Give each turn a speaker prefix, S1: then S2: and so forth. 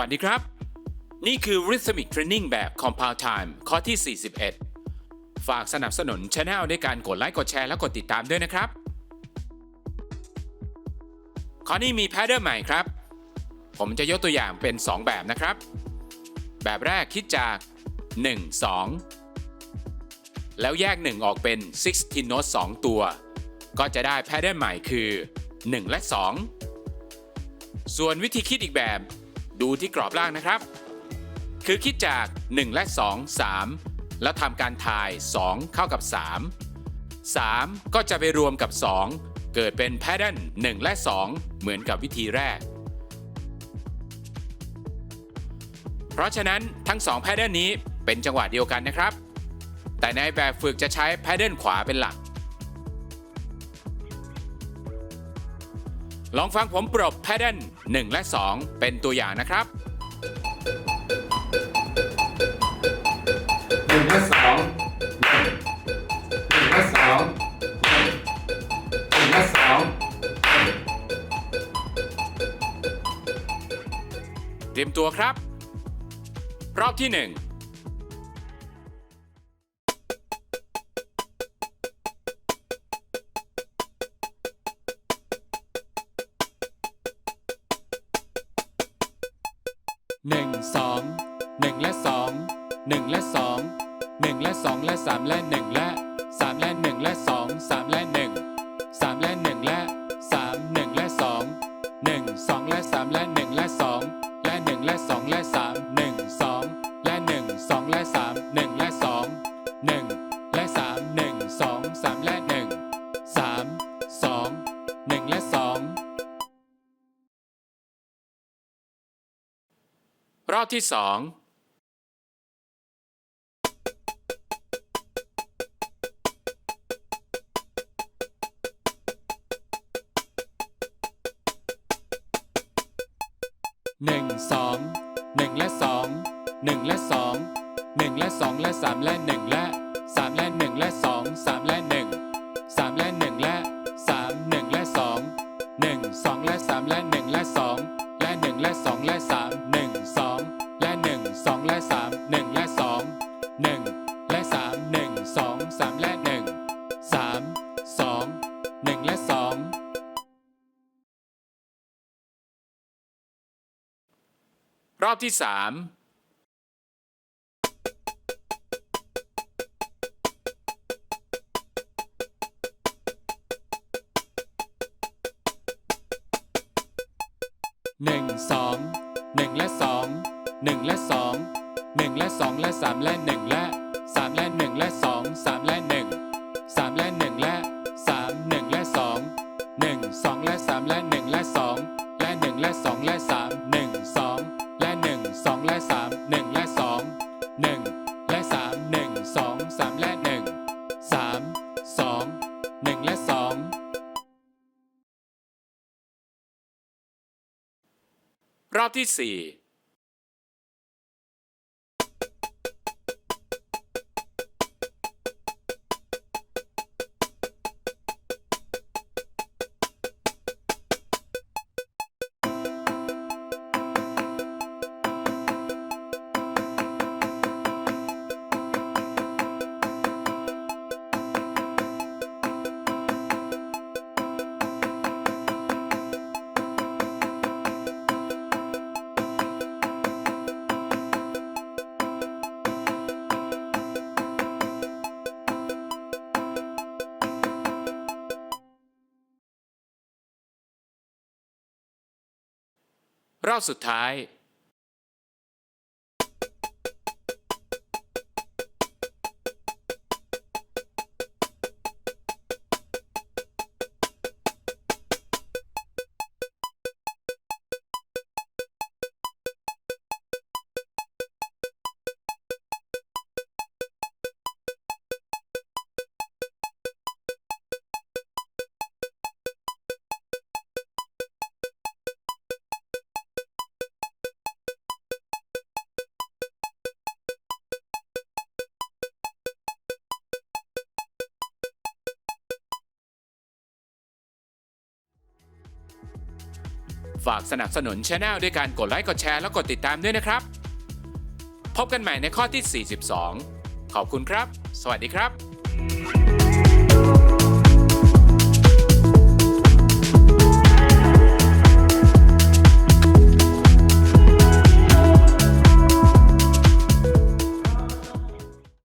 S1: วัสดีครับ นี่คือ Rhythmic Training แบบ Compound Time ข้อที่ 41 ฝากสนับสนุนช anel ด้วยการกดไลค์กดแชร์และกดติดตามด้วยนะครับ ข้อนี้มีแพทเทิร์นใหม่ครับ ผมจะยกตัวอย่างเป็น 2 แบบนะครับ แบบแรกคิดจาก 1 2 แล้วแยก 1 ออกเป็น 16 note 2 ตัว ก็จะได้แพทเทิร์นใหม่คือ 1 และ 2 ส่วนวิธีคิดอีกแบบ ดูที่กรอบล่างนะครับ คือคิดจาก 1 และ 2 3 แล้วทำการทาย 2 เข้ากับ 3 3 ก็จะไปรวมกับ 2 เกิดเป็นแพทเทิร์น1และ 2 เหมือนกับวิธีแรก เพราะฉะนั้นทั้ง 2 แพทเทิร์นนี้เป็นจังหวะเดียวกันนะครับ แต่ในแบบฝึกจะใช้แพทเทิร์นขวาเป็นหลัก ลองฟังผมปรบแพทเทิร์น1และ 2 เป็นตัวอย่างนะครับ
S2: หนึ่งและสองหนึ่งและสองหนึ่งและสอง
S1: เตรียมตัวครับ รอบที่ 1 หนึ่งสองหนึ่งและสองหนึ่งและสองหนึ่งและสองและสามและหนึ่งและสามและหนึ่งและสองสามและหนึ่งสามและหนึ่งและสามหนึ่งและสองหนึ่งสองและสามและหนึ่งและสองและหนึ่งและสองและสามหนึ่ง รอบที่สองหนึ่งสองหนึ่งและสองหนึ่งและสองหนึ่งและสองและสามและหนึ่งและสามและหนึ่งและสองสามและหนึ่งสามและหนึ่งและสามหนึ่งและสองหนึ่งสองและสามและหนึ่งและสองและหนึ่งและสองและสาม รอบที่สามหนึ่งสองหนึ่งและสองหนึ่งและสองหนึ่งและสองและสามและหนึ่งและสามและหนึ่งและสองสามและ รอบที่สี่ รอบสุดท้าย ฝากสนับสนุนช anel ด้วยการกดไลค์กดแชร์และกดติดตามด้วยนะครับ พบกันใหม่ในข้อที่ 42 ขอบคุณครับ สวัสดีครับ